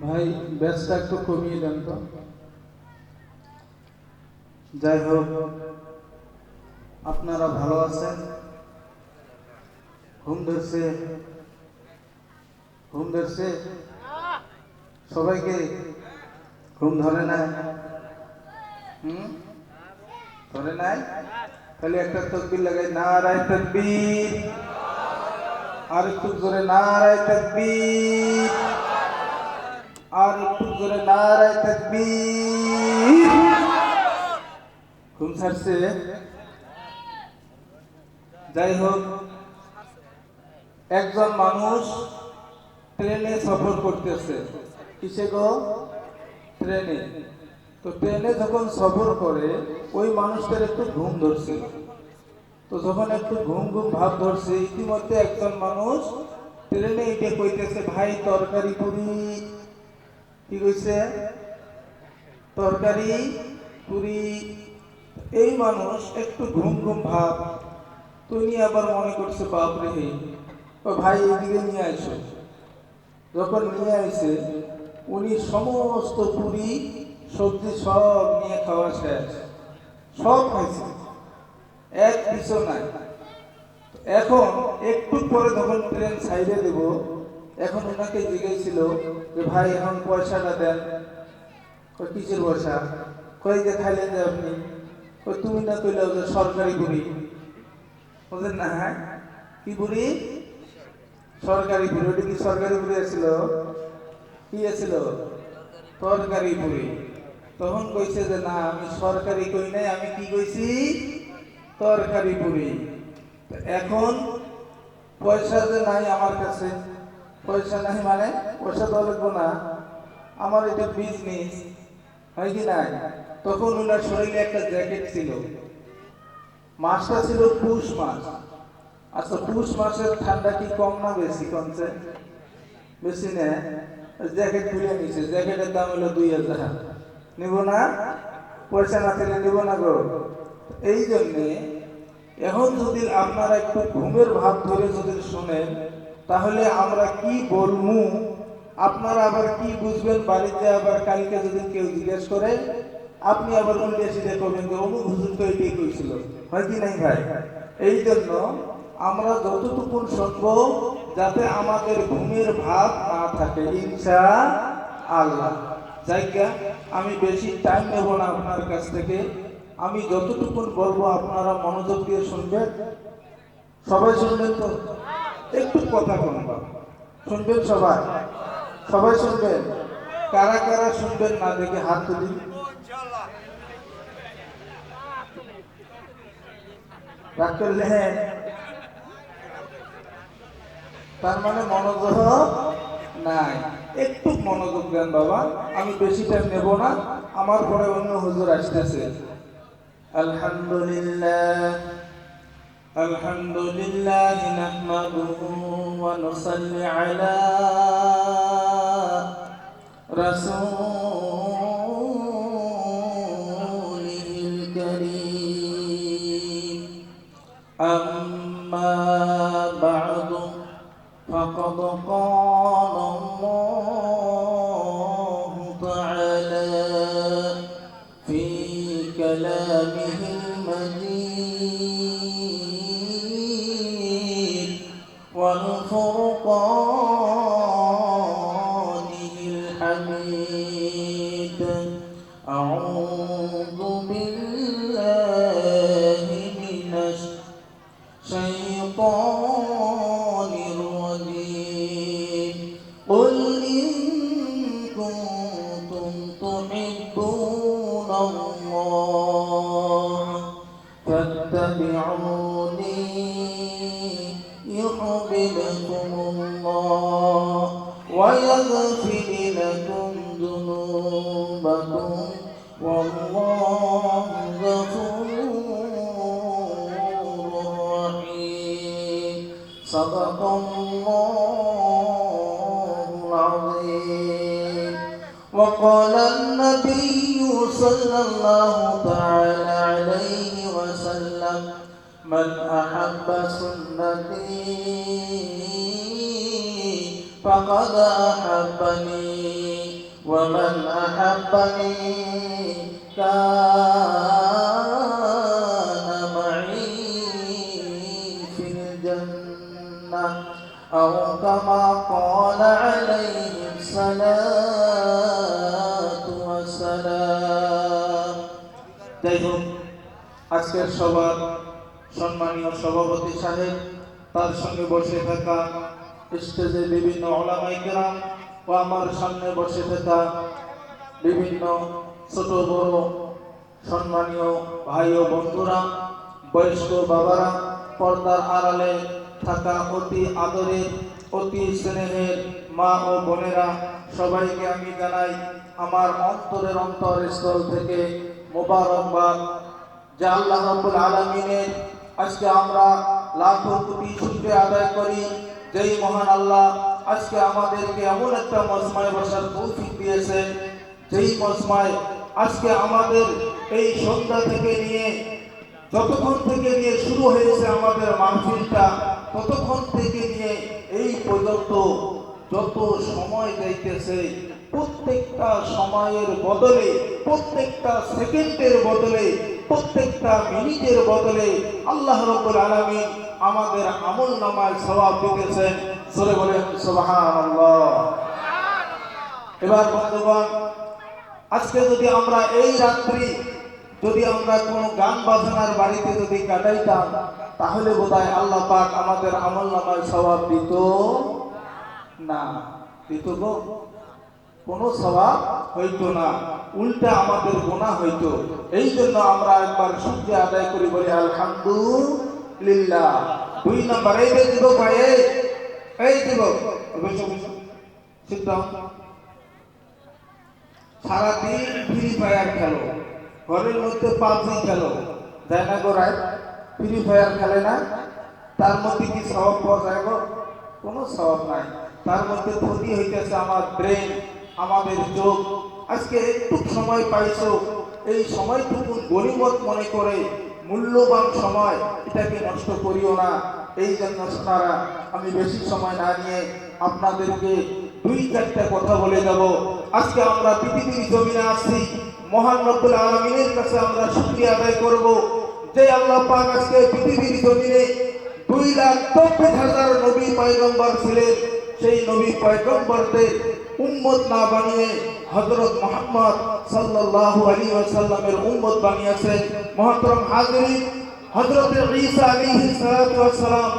ভাই ব্যাসটা একটু কমিয়ে দেন তো। যাই হোক, আপনারা ভালো আছেন? ঘুম ধরছে? ঘুম ধরছে? সবাইকে? ঘুম ধরে না? হুম? ধরে নাই? তাহলে একটা তকবির লাগাই, নারায় তকবির। আর একটু জোরে নারায় তকবির। আর একটু জোরে নারায় তকবির। ঘুম ছাড়ছে। যাই হোক, একজন মানুষ ট্রেনে সফর করতেছে। কিসে গো? ট্রেনে। তো ট্রেনে যখন সফর করে, ওই মানুষটার একটু ঘুম ধরছে। তো যখন একটু ঘুম ঘুম ভাব ধরছে, ইতিমধ্যে একজন মানুষ ট্রেনে এটে কইতেছে, ভাই, তরকারি পুরি। কি কইছে? তরকারি পুরি। এই মানুষ একটু ঘুম ঘুম ভাব তুমি আবার মনে করছে বাপরে হে। ও ভাই এদিকে নিয়ে আসো যখন নিয়ে আসে উনি সমস্ত পুরি সবজি সব নিয়ে খাওয়া শেষ। সব খাইছে এক পিছু নাই। এখন একটু পরে যখন ট্রেন সাইডে দেব, এখন ওনাকে জিজ্ঞেছিল যে, ভাই, এখন পয়সাটা দেন। কিসের পয়সা? কই যে খাইলেন যে আপনি। কই তুমি না কইলে যে সরকারি বুড়ি? বললেন না হ্যাঁ। কি বুড়ি? সরকারি বুড়ি। ওটা কি সরকারি বুড়ি আছিল? কি আছিল? তরকারি বুড়ি। তখন কইছে যে, না, আমি সরকারি কই নাই, আমি কি কইছি? তরকারি পুরি এখন পয়সা যে নাই আমার কাছে, পয়সা নাই মানে পয়সা তো লাগবো না, আমার এটা বিজনেস হয় কি নাই? তখন ওনার শরীরে একটা জ্যাকেট ছিল। মাসটা ছিল পুষ মাস আচ্ছা পুষ মাসের ঠান্ডা কি কম না বেশি কমছে? বেশি না জ্যাকেট খুলে নিছে জ্যাকেটের দাম হলো দুই হাজার। নিব না, পয়সা না থাকলে নিব না গো। এই জন্যে এখন যদি আপনারা একটু ঘুমের ভাব ধরে যদি শোনেন, তাহলে আমরা কি বলব আপনারা আবার কি বুঝবেন? বাড়িতে আবার কালকে যদি কেউ জিজ্ঞেস করে, আপনি আবার উল্টে সিধে করবেন যে অমুক হুজুর তো এটাই কইছিল। হয় কি নাই ভাই? এই জন্য আমরা যতটুকু শুনব যাতে আমাদের ঘুমের ভাব না থাকে, ইনশা আল্লাহ। জায়গা আমি বেশি টাইম নেব না আপনার কাছ থেকে। আমি যতটুকু বলব আপনারা মনোযোগ দিয়ে শুনবেন। সবাই শুনবেন তো? একটু কথা বলবা শুনবেন সবাই? সবাই শুনবেন? কারা কারা শুনবেন না দেখে হাত তুলি। ডাক্তার করলেন তার মানে মনোযোগ। নাই একটু মনোযোগ দেন বাবা আমি বেশি টাইম নেব না আমার পরে অন্য হুজুর আসতেছে আলহামদুলিল্লাহ الحمد لله نحمده ونصلي على رسوله الكريم والفرقانه الحميد. أعوذ بالله من الشيطان الرجيم. قل إن كنتم تحبون الله صدق الله العظيم. وقال النبي صلى الله تعالى عليه وسلم من أحب سنتي فقد أحبني ومن أحبني كان قال عليه الصلاة والسلام যাই হোক আজকের সবার সম্মানীয় সভাপতি সাহেব তার সঙ্গে বসে থাকা স্টেজে বিভিন্ন ওলামাই কেরাম ও আমার সামনে বসে থাকা বিভিন্ন ছোট বড় সম্মানীয় ভাই ও বন্ধুরা বয়স্ক বাবারা পর্দার আড়ালে থাকা অতি আদরের অতি স্নেহের মা ও বোনেরা, সবাইকে আমি জানাই আমার অন্তরের অন্তরস্থল থেকে মোবারকবাদ। যে আল্লাহ রাব্বুল আলামিনের, আজকে আমরা লাখো কোটি শুকরিয়া আদায় করি। যেই মহান আল্লাহ আজকে আমাদেরকে এমন একটা মজমায় বসার তৌফিক দিয়েছেন। যেই মজমায় আজকে আমাদের এই সন্ধ্যা থেকে নিয়ে, যতক্ষণ থেকে নিয়ে শুরু হয়েছে আমাদের মাহফিলটা, ততক্ষণ থেকে নিয়ে পর্যন্ত যত সময় যাইতেছে, প্রত্যেকটা সময়ের বদলে, প্রত্যেকটা সেকেন্ডের বদলে, প্রত্যেকটা মিনিটের বদলে আল্লাহ রব্বুল আলামিন আমাদের আমল নামায় সওয়াব দিতেছেন। সরে বলেন এবার বন্ধুগণ, আজকে যদি আমরা এই রাত্রি যদি আমরা কোনো গান বাজনার বাড়িতে যদি কাটাইতাম তাহলে বোধহয় আল্লাহ পাক আমাদের আমল নামায় স্বভাব দিত না। দিত গো কোনো স্বভাব হইতো না। উল্টা আমাদের গোনা হইতো। এই জন্য আমরা একবার সূর্য আদায় করি বলি আলহামদুলিল্লাহ। দুই নম্বর এই যে দিব ভাই এই, দিব। সারাদিন ফ্রি ফায়ার খেলো। ঘরের মধ্যে পাবজি খেলো তাই না গো ফ্রি ফায়ার খেলে না? তার মধ্যে কি স্বভাব পাওয়া যায় গো? কোনো স্বভাব নাই। তার মধ্যে ক্ষতি হইতেছে আমার ব্রেন আমাদের চোখ। আজকে একটু সময় পাইছো। এই সময়টুকু গরিমত মনে করে মূল্যবান সময় এটাকে নষ্ট করিও না। এই জন্য সোনারা, আমি বেশি সময় না নিয়ে আপনাদেরকে দুই চারটা কথা বলে যাব। আজকে আমরা পৃথিবীর জমিনে আসছি। মহান রব্বুল আলমিনের কাছে আমরা শুক্রিয়া আদায় করব যে আল্লাহ পাক আজকে পৃথিবীর জমিনে দুই লাখ চব্বিশ হাজার নবী পয়গম্বর ছিলেন। সেই নবী পয়গম্বরদের উম্মত না বানিয়ে হযরত মুহাম্মদ সাল্লাল্লাহু আলাইহি ওয়াসাল্লামের উম্মত বানিয়েছেন। মহতরম হাজিরিন, হযরত ঈসা ওয়াস সালাম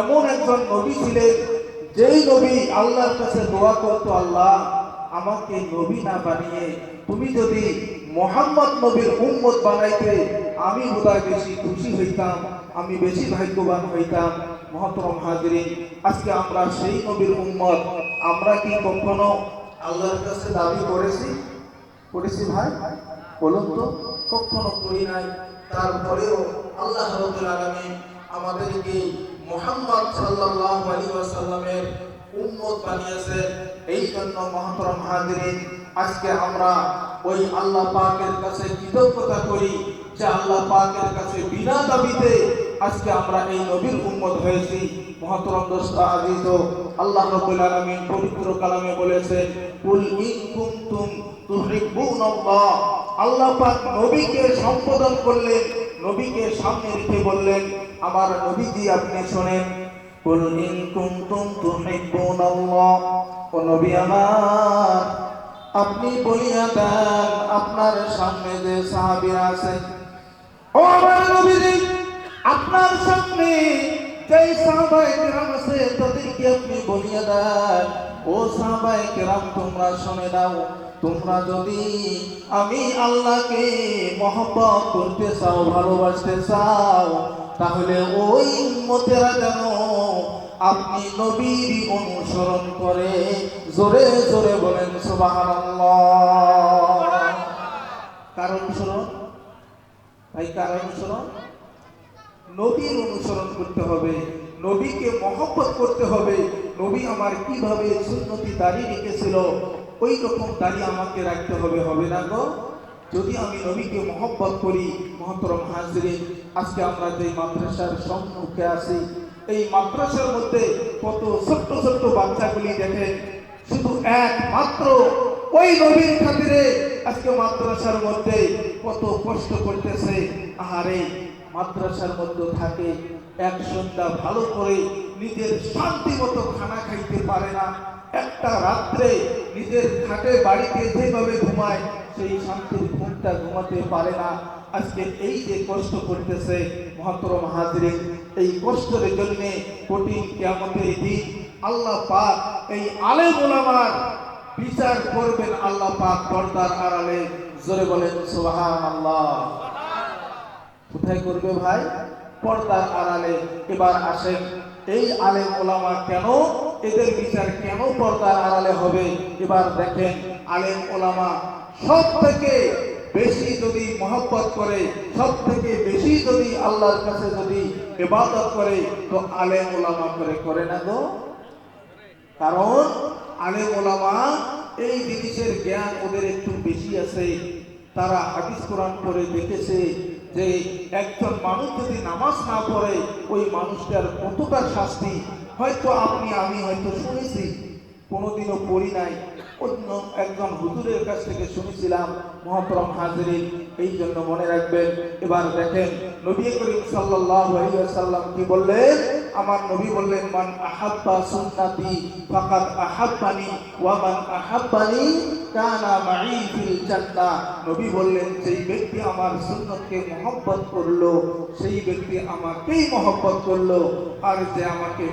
এমন একজন নবী ছিলেন, যেই নবী আল্লাহর কাছে দোয়া করত, আল্লাহ আমাকে নবী না বানিয়ে তুমি যদি মোহাম্মদ নবীর উম্মত বানাইতে আমি বোধহয় বেশি খুশি হইতাম, আমি বেশি ভাগ্যবান হইতাম। মহতরম হাজিরিন, আজকে আমরা সেই নবীর উম্মত, আমরা কি কখনো আল্লাহর কাছে দাবি করেছি? করেছি ভাই, বলুন তো, কখনো করি নাই। তারপরেও আল্লাহ আলামিন আমাদেরকে মুহাম্মদ সাল্লাল্লাহু আলাইহি ওয়াসাল্লামের উম্মত বানিয়েছেন এই জন্য মহতরম হাজিরিন, আজকে আমরা ওই আল্লাহ পাকের কাছে কৃতজ্ঞতা করি যে আল্লাহ পাকের কাছে বিনা দাবিতে আজকে আমরা এই নবীর উম্মত হয়েছি। মহাতরম দোস্ত আজিজ, আল্লাহ রাব্বুল পবিত্র কালামে বলেছেন, কুল আল্লাহ পাক নবীকে সম্বোধন করলেন, নবীকে সামনে রেখে বললেন, আমার নবীজি আপনি শোনেন কুল ইন কুনতুম তুহিব্বুনাল্লাহ ও নবী আমার, আপনি বলিয়া দেন, আপনার সামনে যে সাহাবীরা আছেন ও আমার নবীজি, আপনার সামনে যেই সাহাবায়ে কেরাম আছে, তাদেরকে আপনি বলিয়া দেন। ও সাহাবায়ে কেরাম, তোমরা শুনে নাও, তোমরা যদি আমি আল্লাহকে মহব্বত করতে চাও, ভালোবাসতে চাও, তাহলে ওই উম্মতেরা যেন আপনি নবীর অনুসরণ করে জোরে জোরে বলেন, সুবহানাল্লাহ। কার অনুসরণ ভাই কার অনুসরণ নবীর অনুসরণ করতে হবে, নবীকে মহব্বত করতে হবে। নবী আমার কীভাবে সুন্নতি দাড়ি রেখেছিল, ওই রকম দাড়ি আমাকে রাখতে হবে হবে না গো? যদি আমি নবীকে মহব্বত করি, মহতরম হাজরে আজকে আমরা যে মাদ্রাসার সম্মুখে আছি এই মাদ্রাসার মধ্যে কত ছোট্ট ছোট্ট বাচ্চাগুলি দেখেন, শুধু একমাত্র ওই নবীর খাতিরে আজকে মাদ্রাসার মধ্যে কত কষ্ট করতেছে। আহারে, মাদ্রাসার মধ্যে থাকে এক সন্ধ্যা ভালো করে নিজের শান্তি মতো খানা খাইতে পারে না। একটা রাত্রে নিজের খাটে বাড়িতে যেভাবে ঘুমায়, সেই শান্তির ঘুমটা ঘুমাতে পারে না। আজকে এই যে কষ্ট করতেছে মহাতরম হাজরিন এই কষ্টের জন্য কঠিন কেমতের দিন আল্লাহ পাক এই আলে ওলামার বিচার করবেন আল্লাহ পাক পর্দার আড়ালে। জোরে বলেন সুবহান আল্লাহ কোথায় করবে ভাই? পর্দার আড়ালে। এবার আসেন, এই আলেম ওলামা কেন? এদের বিচার কেন পর্দার আড়ালে হবে? এবার দেখেন, আলেম ওলামা সব থেকে বেশি যদি মহব্বত করে সব থেকে বেশি যদি আল্লাহর কাছে যদি ইবাদত করে, তো আলেম ওলামা করে করে না গো। কারণ আলেম ওলামা এই জিনিসের জ্ঞান ওদের একটু বেশি আছে। তারা হাদিস কোরআন করে দেখেছে যে একজন মানুষ যদি নামাজ না পড়ে, ওই মানুষটার কতটা শাস্তি? হয়তো আপনি, আমি হয়তো শুনেছি, কোনোদিনও পড়ি নাই। অন্য একজন হুজুরের কাছ থেকে শুনেছিলাম মহাপরম হাজিরিন, এই জন্য মনে রাখবেন, এবার দেখেন নবী করিম ওয়াসাল্লাম কি বললেন? আমার নবী বললেন, মান আহাব্বা সুন্নাতি ফাকাদ আহাব্বানি ওয়া মান আহাব্বানি কানা মাই ফিল জান্নাহ। নবী বললেন, যেই ব্যক্তি আমার সুন্নতকে মহব্বত করল, সেই ব্যক্তি আমাকেই মহব্বত করল। আর যে আমাকে